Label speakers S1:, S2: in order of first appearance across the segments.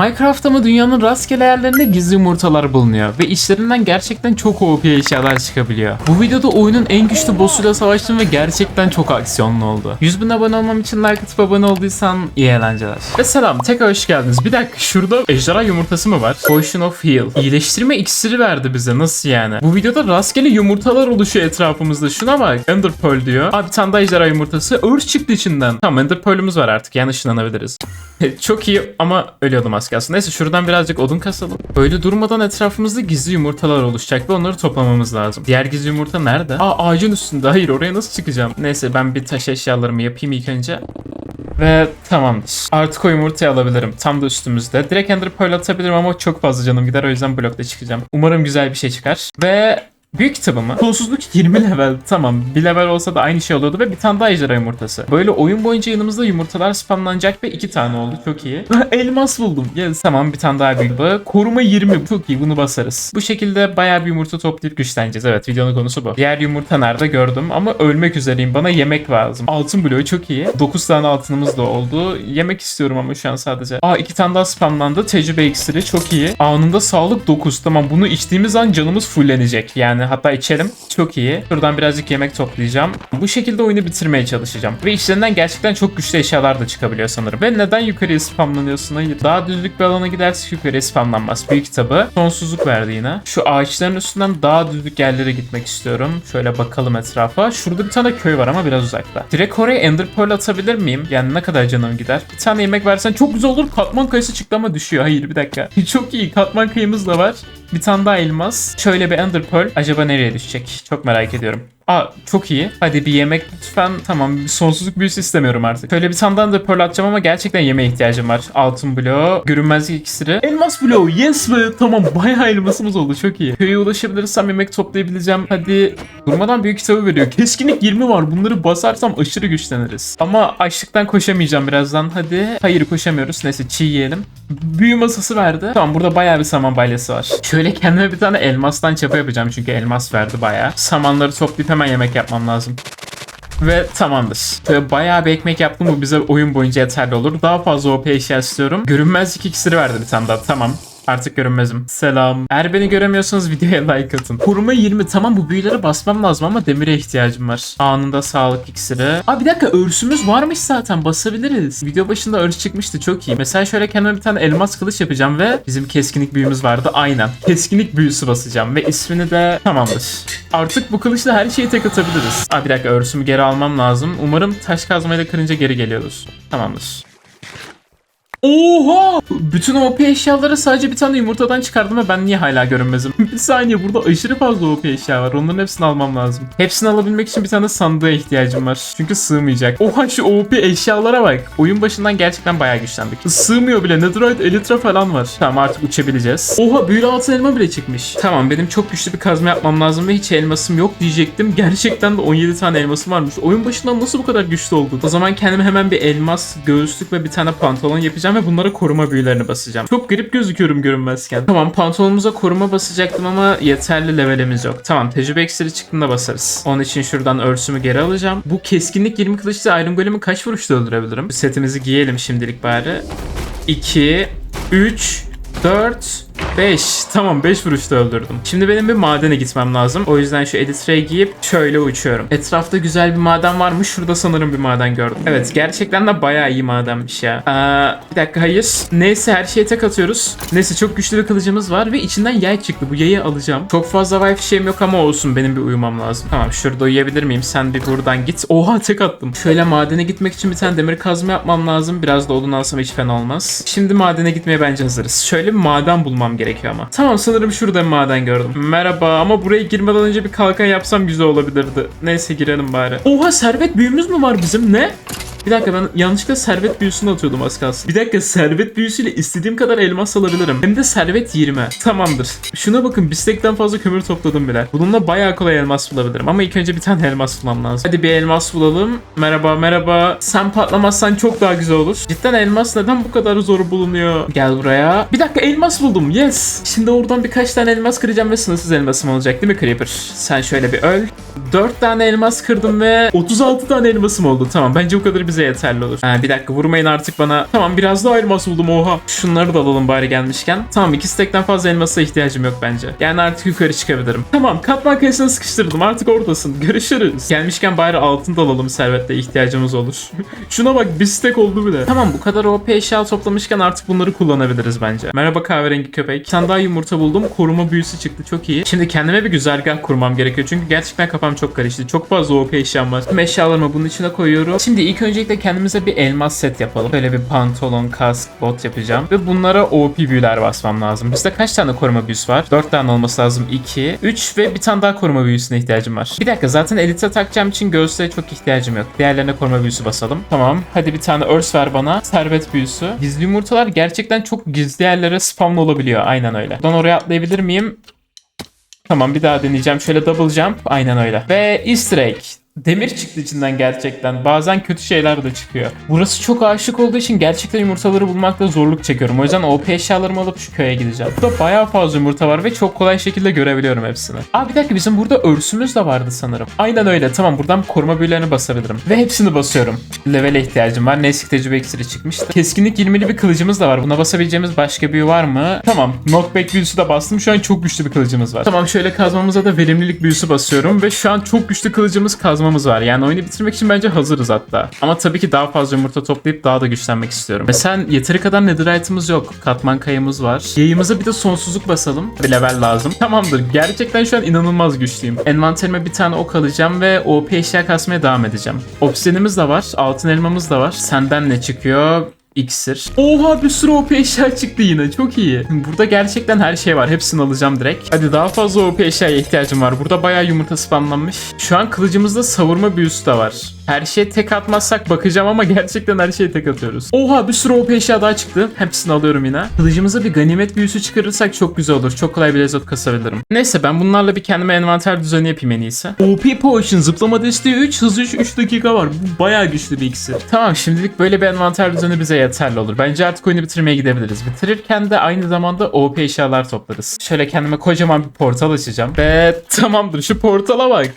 S1: Minecraft'ta mı dünyanın rastgele yerlerinde gizli yumurtalar bulunuyor ve içlerinden gerçekten çok OP eşyalar çıkabiliyor. Bu videoda oyunun en güçlü boss'uyla savaştım ve gerçekten çok aksiyonlu oldu. 100 bin abone olmam için like atıp abone olduysan iyi eğlenceler. Ve selam tekrar hoş geldiniz. Bir dakika şurada ejderha yumurtası mı var? Potion of Heal. İyileştirme iksiri verdi bize nasıl yani? Bu videoda rastgele yumurtalar oluşuyor etrafımızda. Şuna bak. Ender Pearl diyor. Abi bir tane daha ejderha yumurtası. Örs çıktı içinden. Tamam Ender Pearl'ümüz var artık. Yani ışınlanabiliriz. Çok iyi ama ölüyordum az kalsın. Neyse şuradan birazcık odun kasalım. Böyle durmadan etrafımızda gizli yumurtalar oluşacak ve onları toplamamız lazım. Diğer gizli yumurta nerede? Aa ağacın üstünde. Hayır oraya nasıl çıkacağım? Neyse ben bir taş eşyalarımı yapayım ilk önce. Ve tamamdır. Artık o yumurtayı alabilirim. Tam da üstümüzde. Direkt Ender Pearl atabilirim ama çok fazla canım gider. O yüzden blokla çıkacağım. Umarım güzel bir şey çıkar. Ve Büyük kitabı mı? Sonsuzluk 20 level. Tamam. Bir level olsa da aynı şey oluyordu ve bir tane daha ejderha yumurtası. Böyle oyun boyunca yanımızda yumurtalar spamlanacak ve iki tane oldu. Çok iyi. Elmas buldum. Yes. Tamam bir tane daha büyük bağı. Koruma 20. Çok iyi. Bunu basarız. Bu şekilde bayağı bir yumurta toplayıp güçleneceğiz. Evet videonun konusu bu. Diğer yumurta nerede gördüm ama ölmek üzereyim. Bana yemek lazım. Altın bloğu çok iyi. 9 tane altınımız da oldu. Yemek istiyorum ama şu an sadece. Aa iki tane daha spamlandı. Tecrübe iksiri çok iyi. Anında sağlık 9. Tamam bunu içtiğimiz an canımız fullenecek. Yani hatta içelim. Çok iyi. Şuradan birazcık yemek toplayacağım. Bu şekilde oyunu bitirmeye çalışacağım. Ve içlerinden gerçekten çok güçlü eşyalar da çıkabiliyor sanırım. Ve neden yukarıya spamlanıyorsun? Hayır. Daha düzlük bir alana gidersek yukarıya spamlanmaz. Büyük kitabı. Sonsuzluk verdi yine. Şu ağaçların üstünden daha düzlük yerlere gitmek istiyorum. Şöyle bakalım etrafa. Şurada bir tane köy var ama biraz uzakta. Direkt oraya Ender Pearl atabilir miyim? Yani ne kadar canım gider? Bir tane yemek versen çok güzel olur. Katman kayısı çıktı ama düşüyor. Hayır bir dakika. çok iyi. Katman kayımız da var. Bir tane daha elmas. Şöyle bir Ender Pearl. Acaba nereye düşecek? Çok merak ediyorum. Aa çok iyi. Hadi bir yemek lütfen. Tamam sonsuzluk büyüsü istemiyorum artık. Şöyle bir daha Ender Pearl atacağım ama gerçekten yemeğe ihtiyacım var. Altın bloğu, görünmezlik iksiri. Elmas bloğu yes be. Tamam bayağı elmasımız oldu çok iyi. Köye ulaşabilirsem yemek toplayabileceğim. Hadi durmadan büyük kitabı veriyor. Keskinlik 20 var. Bunları basarsam aşırı güçleniriz. Ama açlıktan koşamayacağım birazdan. Hadi. Hayır koşamıyoruz. Neyse çiğ yiyelim. Büyü masası verdi. Tamam burada bayağı bir saman balyası var. Şöyle kendime bir tane elmastan çapa yapacağım çünkü elmas verdi bayağı. Samanları toplayıp hemen yemek yapmam lazım. Ve tamamdır. Şöyle bayağı bir ekmek yaptım bu bize oyun boyunca yeterli olur. Daha fazla OP eşya istiyorum. Görünmezlik iksiri verdi bir tane daha. Tamam. Artık görünmezim. Selam. Eğer beni göremiyorsanız videoya like atın. Koruma 20. Tamam bu büyülere basmam lazım ama demire ihtiyacım var. Anında sağlık iksiri. Aa bir dakika örsümüz varmış zaten basabiliriz. Video başında örs çıkmıştı çok iyi. Mesela şöyle kendime bir tane elmas kılıç yapacağım ve bizim keskinlik büyümüz vardı. Aynen. Keskinlik büyüsü basacağım ve ismini de tamamdır. Artık bu kılıçla her şeyi tek atabiliriz. Aa bir dakika örsümü geri almam lazım. Umarım taş kazmayla kırınca geri geliyordur. Tamamdır. Oha! Bütün OP eşyaları sadece bir tane yumurtadan çıkardım ve ben niye hala görünmezim? bir saniye burada aşırı fazla OP eşya var. Onların hepsini almam lazım. Hepsini alabilmek için bir tane sandığa ihtiyacım var. Çünkü sığmayacak. Oha şu OP eşyalara bak. Oyun başından gerçekten bayağı güçlendik. Sığmıyor bile. Netherite, Elytra falan var. Tamam artık uçabileceğiz. Oha büyülü altın elma bile çıkmış. Tamam benim çok güçlü bir kazma yapmam lazım ve hiç elmasım yok diyecektim. Gerçekten de 17 tane elmasım varmış. Oyun başından nasıl bu kadar güçlü oldu? O zaman kendime hemen bir elmas, göğüslük ve bir tane pantolon yapacağım ve bunlara koruma büyülerini basacağım. Çok garip gözüküyorum görünmezken. Tamam pantolonumuza koruma basacaktım ama yeterli levelimiz yok. Tamam tecrübe eksiri çıktığında basarız. Onun için şuradan örsümü geri alacağım. Bu keskinlik 20 kılıçlı Iron Golem'i kaç vuruşta öldürebilirim? Setimizi giyelim şimdilik bari. 2, 3, 4, 5. Tamam 5 vuruşta öldürdüm. Şimdi benim bir madene gitmem lazım. O yüzden şu Elytra'yı giyip şöyle uçuyorum. Etrafta güzel bir maden varmış. Şurada sanırım bir maden gördüm. Evet gerçekten de bayağı iyi madenmiş ya. Aa, bir dakika hayır. Neyse her şeye tek atıyoruz. Neyse çok güçlü bir kılıcımız var ve içinden yay çıktı. Bu yayı alacağım. Çok fazla wifi şeyim yok ama olsun. Benim bir uyumam lazım. Tamam şurada uyuyabilir miyim? Sen bir buradan git. Oha tek attım. Şöyle madene gitmek için bir tane demir kazma yapmam lazım. Biraz da odun alsam hiç fena olmaz. Şimdi madene gitmeye bence hazırız. Şöyle bir maden bulmam gerekiyor ama. Tamam sanırım şurada maden gördüm. Merhaba ama buraya girmeden önce bir kalkan yapsam güzel olabilirdi. Neyse girelim bari. Oha servet büyümüz mü var bizim? Ne? Bir dakika ben yanlışlıkla servet büyüsünü atıyordum az kalsın. Bir dakika servet büyüsüyle istediğim kadar elmas alabilirim. Hem de servet 20. Tamamdır. Şuna bakın bistekten fazla kömür topladım bile. Bununla bayağı kolay elmas bulabilirim. Ama ilk önce bir tane elmas bulmam lazım. Hadi bir elmas bulalım. Merhaba merhaba. Sen patlamazsan çok daha güzel olur. Cidden elmas neden bu kadar zor bulunuyor? Gel buraya. Bir dakika elmas buldum. Yes. Şimdi oradan birkaç tane elmas kıracağım ve sınırsız elmasım olacak değil mi Creeper? Sen şöyle bir öl. 4 tane elmas kırdım ve 36 tane elmasım oldu. Tamam bence bu kadar bize yeterli olur. Ha, bir dakika vurmayın artık bana. Tamam biraz daha elmas buldum oha. Şunları da alalım bari gelmişken. Tamam iki stekten fazla elmasa ihtiyacım yok bence. Yani artık yukarı çıkabilirim. Tamam katman kayısına sıkıştırdım artık oradasın. Görüşürüz. Gelmişken bari altın da alalım servetle ihtiyacımız olur. Şuna bak bir stek oldu bile. Tamam bu kadar OP eşya toplamışken artık bunları kullanabiliriz bence. Merhaba kahverengi köpek. Bir daha yumurta buldum. Koruma büyüsü çıktı çok iyi. Şimdi kendime bir güzergah kurmam gerekiyor. Çünkü gerçekten kafam çok karıştı. Çok fazla OP eşyam var. Tüm eşyalarımı bunun içine koyuyorum. Şimdi ilk öncelikle kendimize bir elmas set yapalım. Böyle bir pantolon, kask, bot yapacağım. Ve bunlara OP büyüler basmam lazım. Bizde kaç tane koruma büyüsü var? 4 tane olması lazım. 2, 3 ve bir tane daha koruma büyüsüne ihtiyacım var. Bir dakika zaten elite takacağım için göğüslere çok ihtiyacım yok. Diğerlerine koruma büyüsü basalım. Tamam. Hadi bir tane örs ver bana. Servet büyüsü. Gizli yumurtalar gerçekten çok gizli yerlere spawn olabiliyor. Aynen öyle. Buradan oraya atlayabilir miyim? Tamam bir daha deneyeceğim. Şöyle double jump. Aynen öyle. Ve easter egg. Demir çıktı içinden gerçekten. Bazen kötü şeyler de çıkıyor. Burası çok aşık olduğu için gerçekten yumurtaları bulmakta zorluk çekiyorum. O yüzden OP eşyalarımı alıp şu köye gideceğim. Burada bayağı fazla yumurta var ve çok kolay şekilde görebiliyorum hepsini. Aa bir dakika bizim burada örsümüz de vardı sanırım. Aynen öyle. Tamam buradan koruma büyülerini basabilirim. Ve hepsini basıyorum. Levele ihtiyacım var. Neyse tecrübe iksiri çıkmıştı. Keskinlik 20'li bir kılıcımız da var. Buna basabileceğimiz başka büyü var mı? Tamam. Knockback büyüsü de bastım. Şu an çok güçlü bir kılıcımız var. Tamam şöyle kazmamıza da verimlilik büyüsü basıyorum. Ve şu an çok güçlü kılıcımız kazmamız var. Yani oyunu bitirmek için bence hazırız hatta. Ama tabii ki daha fazla yumurta toplayıp daha da güçlenmek istiyorum. Ve sen yeteri kadar netherite'ımız yok. Katman kayamız var. Yayımıza bir de sonsuzluk basalım. Bir level lazım. Tamamdır. Gerçekten şu an inanılmaz güçlüyüm. Envanterime bir tane ok alacağım ve OP eşya kasmaya devam edeceğim. Obsidianimiz de var. Altın elmamız da var. Senden ne çıkıyor? İksir. Oha bir sürü OP eşya çıktı yine. Çok iyi. Burada gerçekten her şey var. Hepsini alacağım direkt. Hadi daha fazla OP eşyaya ihtiyacım var. Burada bayağı yumurta spamlanmış. Şu an kılıcımızda savurma büyüsü de var. Her şeye tek atmazsak bakacağım ama gerçekten her şeye tek atıyoruz. Oha bir sürü OP eşya daha çıktı. Hepsini alıyorum yine. Kılıcımıza bir ganimet büyüsü çıkarırsak çok güzel olur. Çok kolay bir lezzet kasabilirim. Neyse ben bunlarla bir kendime envanter düzeni yapayım en iyisi. OP Potion zıplama desteği 3, hız 3, 3 dakika var. Bu bayağı güçlü bir iksir. Tamam şimdilik böyle bir envanter düzeni bize yeterli olur. Bence artık oyunu bitirmeye gidebiliriz. Bitirirken de aynı zamanda OP eşyalar toplarız. Şöyle kendime kocaman bir portal açacağım. Ve tamamdır şu portala bak.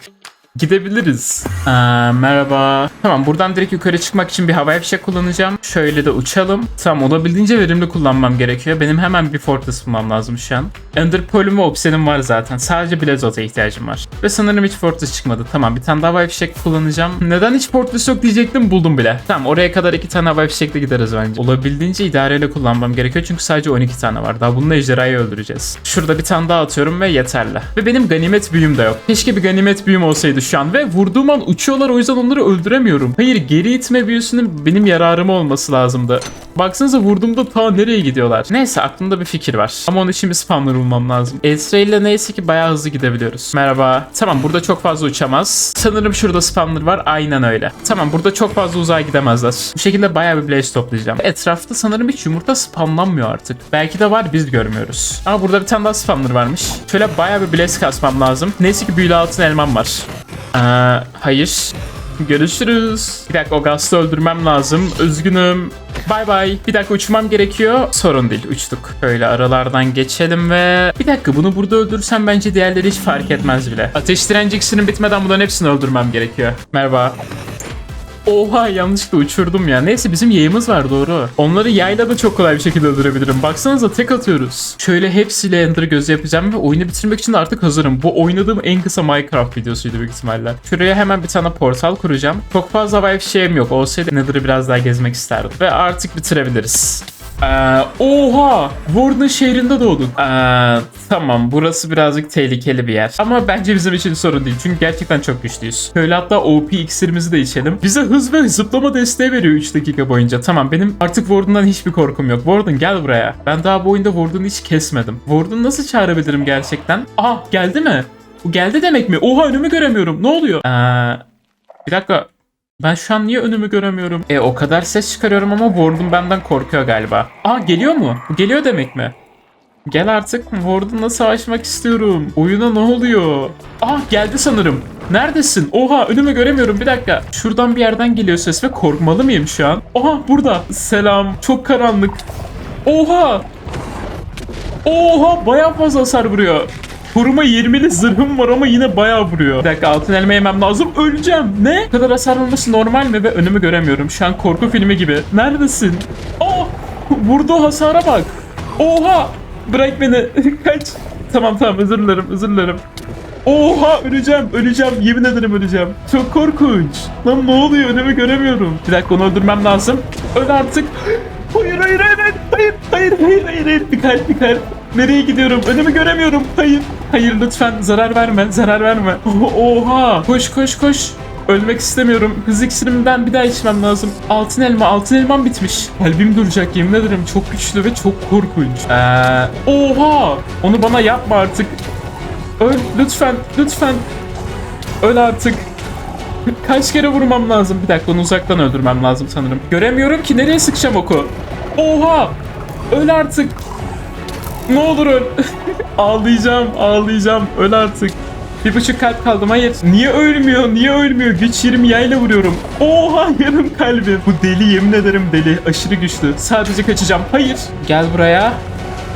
S1: Gidebiliriz. Aa, merhaba. Tamam buradan direkt yukarı çıkmak için bir havai fişek kullanacağım. Şöyle de uçalım. Tamam olabildiğince verimli kullanmam gerekiyor. Benim hemen bir fortress bulmam lazım şu an. Ender ve Obsidian'ım var zaten. Sadece Blazot'a ihtiyacım var. Ve sanırım hiç fortress çıkmadı. Tamam bir tane daha havai fişek kullanacağım. Neden hiç fortress yok diyecektim buldum bile. Tamam oraya kadar iki tane havai fişekle gideriz bence. Olabildiğince idareyle kullanmam gerekiyor çünkü sadece 12 tane var. Daha bununla ejderhayı öldüreceğiz. Şurada bir tane daha atıyorum ve yeterli. Ve benim ganimet büyüm de yok. Keşke bir ganimet büyüm olsaydı şu ve vurduğum an uçuyorlar o yüzden onları öldüremiyorum. Hayır geri itme büyüsünün benim yararıma olması lazımdı. Baksanıza vurduğumda ta nereye gidiyorlar. Neyse aklımda bir fikir var. Ama onun için bir spawner bulmam lazım. Esra ile neyse ki bayağı hızlı gidebiliyoruz. Merhaba. Tamam burada çok fazla uçamaz. Sanırım şurada spawner var. Aynen öyle. Tamam burada çok fazla uzağa gidemezler. Bu şekilde bayağı bir blaze toplayacağım. Etrafta sanırım hiç yumurta spamlanmıyor artık. Belki de var biz görmüyoruz. Ama burada bir tane daha spawner varmış. Şöyle bayağı bir blaze kasmam lazım. Neyse ki büyülü altın elmam var. Ee, hayır. Görüşürüz. Bir dakika o gazı öldürmem lazım. Üzgünüm. Bay bay. Bir dakika uçmam gerekiyor. Sorun değil uçtuk. Böyle aralardan geçelim ve... Bir dakika bunu burada öldürsem bence diğerleri hiç fark etmez bile. Ateş direnci bitmeden bunların hepsini öldürmem gerekiyor. Merhaba. Oha yanlışlıkla uçurdum ya. Neyse bizim yayımız var doğru. Onları yayla da çok kolay bir şekilde öldürebilirim. Baksanıza tek atıyoruz. Şöyle hepsiyle Ender gözü yapacağım ve oyunu bitirmek için artık hazırım. Bu oynadığım en kısa Minecraft videosuydu büyük ihtimalle. Şuraya hemen bir tane portal kuracağım. Çok fazla havai fişeğim yok. Olsaydı Nether'ı biraz daha gezmek isterdim. Ve artık bitirebiliriz. Ee, oha! Warden şehrinde doğduk. Ee, tamam burası birazcık tehlikeli bir yer. Ama bence bizim için sorun değil. Çünkü gerçekten çok güçlüyüz. Şöyle hatta OP iksirimizi de içelim. Bize hız ve zıplama desteği veriyor 3 dakika boyunca. Tamam benim artık Warden'dan hiçbir korkum yok. Warden gel buraya. Ben daha bu oyunda Warden'ı hiç kesmedim. Warden nasıl çağırabilirim gerçekten? Aa geldi mi? Bu geldi demek mi? Oha önümü göremiyorum. Ne oluyor? Ee, bir dakika. Ben şu an niye önümü göremiyorum? E o kadar ses çıkarıyorum ama Warden benden korkuyor galiba. Aa geliyor mu? Geliyor demek mi? Gel artık Warden'la savaşmak istiyorum. Oyuna ne oluyor? Aa geldi sanırım. Neredesin? Oha önümü göremiyorum bir dakika. Şuradan bir yerden geliyor ses ve korkmalı mıyım şu an? Oha burada. Selam. Çok karanlık. Oha. Oha bayağı fazla hasar vuruyor. Koruma 20'li zırhım var ama yine bayağı vuruyor. Bir dakika altın elma yemem lazım. Öleceğim. Ne? Bu kadar hasar olması normal mi ve önümü göremiyorum. Şu an korku filmi gibi. Neredesin? Oh! Vurduğu hasara bak. Oha! Bırak beni. Kaç. Tamam tamam özür dilerim özür dilerim. Oha öleceğim öleceğim yemin ederim öleceğim. Çok korkunç. Lan ne oluyor önümü göremiyorum. Bir dakika onu öldürmem lazım. Öl artık. Hayır hayır hayır hayır hayır hayır hayır hayır hayır bir kalp bir kalp. Nereye gidiyorum önümü göremiyorum. Hayır hayır lütfen zarar verme zarar verme. Oha koş koş koş. Ölmek istemiyorum. Hız iksirimden bir daha içmem lazım. Altın elma, altın elmam bitmiş. Kalbim duracak yemin ederim. Çok güçlü ve çok korkunç. Ee, oha! Onu bana yapma artık. Öl lütfen, lütfen. Öl artık. Kaç kere vurmam lazım? Bir dakika onu uzaktan öldürmem lazım sanırım. Göremiyorum ki nereye sıkacağım oku. Oha! Öl artık. Ne olur öl. ağlayacağım, ağlayacağım. Öl artık. Bir buçuk kalp kaldım. Hayır. Niye ölmüyor? Niye ölmüyor? Güç 20 yayla vuruyorum. Oha yarım kalbim. Bu deli yemin ederim deli. Aşırı güçlü. Sadece kaçacağım. Hayır. Gel buraya.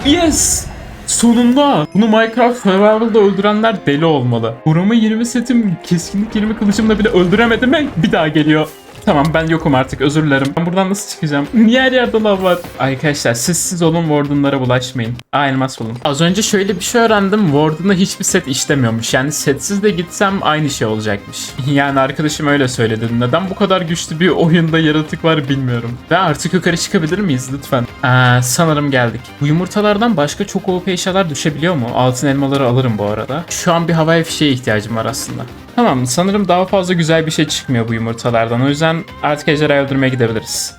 S1: Yes. Sonunda. Bunu Minecraft Survival'da öldürenler deli olmalı. Koruma 20 setim keskinlik 20 kılıcımla bile öldüremedim ve bir daha geliyor. Tamam ben yokum artık özür dilerim. Ben buradan nasıl çıkacağım? Niye yerde lav var? Arkadaşlar sessiz olun Warden'lara bulaşmayın. Aa elmas bulun. Az önce şöyle bir şey öğrendim. Warden'da hiçbir set işlemiyormuş. Yani setsiz de gitsem aynı şey olacakmış. Yani arkadaşım öyle söyledi. Neden bu kadar güçlü bir oyunda yaratık var bilmiyorum. Ve artık yukarı çıkabilir miyiz lütfen? Aa, sanırım geldik. Bu yumurtalardan başka çok OP eşyalar düşebiliyor mu? Altın elmaları alırım bu arada. Şu an bir havai fişeğe ihtiyacım var aslında. Tamam sanırım daha fazla güzel bir şey çıkmıyor bu yumurtalardan. O yüzden artık ejderhayı öldürmeye gidebiliriz.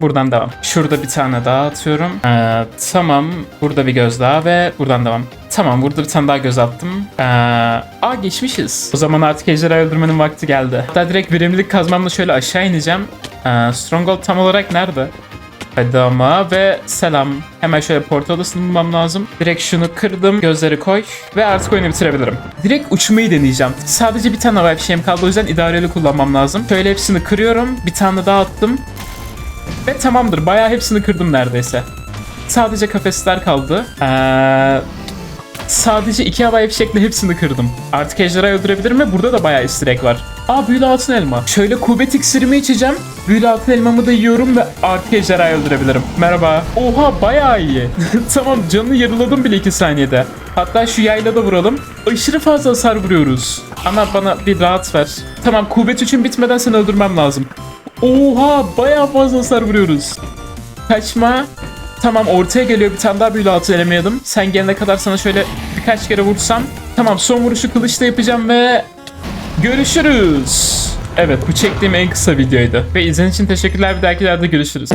S1: Buradan devam. Şurada bir tane daha atıyorum. Ee, tamam. Burada bir göz daha ve buradan devam. Tamam burada bir tane daha göz attım. Ee, aa geçmişiz. O zaman artık ejderhayı öldürmenin vakti geldi. Hatta direkt verimlilik kazmamla şöyle aşağı ineceğim. Ee, Stronghold tam olarak nerede? Ama ve selam. Hemen şöyle portal bulmam lazım. Direkt şunu kırdım. Gözleri koy. Ve artık oyunu bitirebilirim. Direkt uçmayı deneyeceğim. Sadece bir tane havai fişeğim kaldı. O yüzden idareli kullanmam lazım. Şöyle hepsini kırıyorum. Bir tane daha attım. Ve tamamdır. Bayağı hepsini kırdım neredeyse. Sadece kafesler kaldı. Ee, sadece iki havai fişekle hepsini kırdım. Artık ejderhayı öldürebilirim ve burada da bayağı egg var. Aa büyülü altın elma. Şöyle kuvvet iksirimi içeceğim. Büyülü altın elmamı da yiyorum ve artık ejderhayı öldürebilirim. Merhaba. Oha bayağı iyi. tamam canını yarıladım bile 2 saniyede. Hatta şu yayla da vuralım. Aşırı fazla hasar vuruyoruz. Ama bana bir rahat ver. Tamam kuvvet için bitmeden seni öldürmem lazım. Oha bayağı fazla hasar vuruyoruz. Kaçma. Tamam ortaya geliyor bir tane daha büyülü altı elemeyelim. Sen gelene kadar sana şöyle birkaç kere vursam. Tamam son vuruşu kılıçla yapacağım ve görüşürüz. Evet bu çektiğim en kısa videoydu. Ve izlediğiniz için teşekkürler. Bir dahakilerde görüşürüz.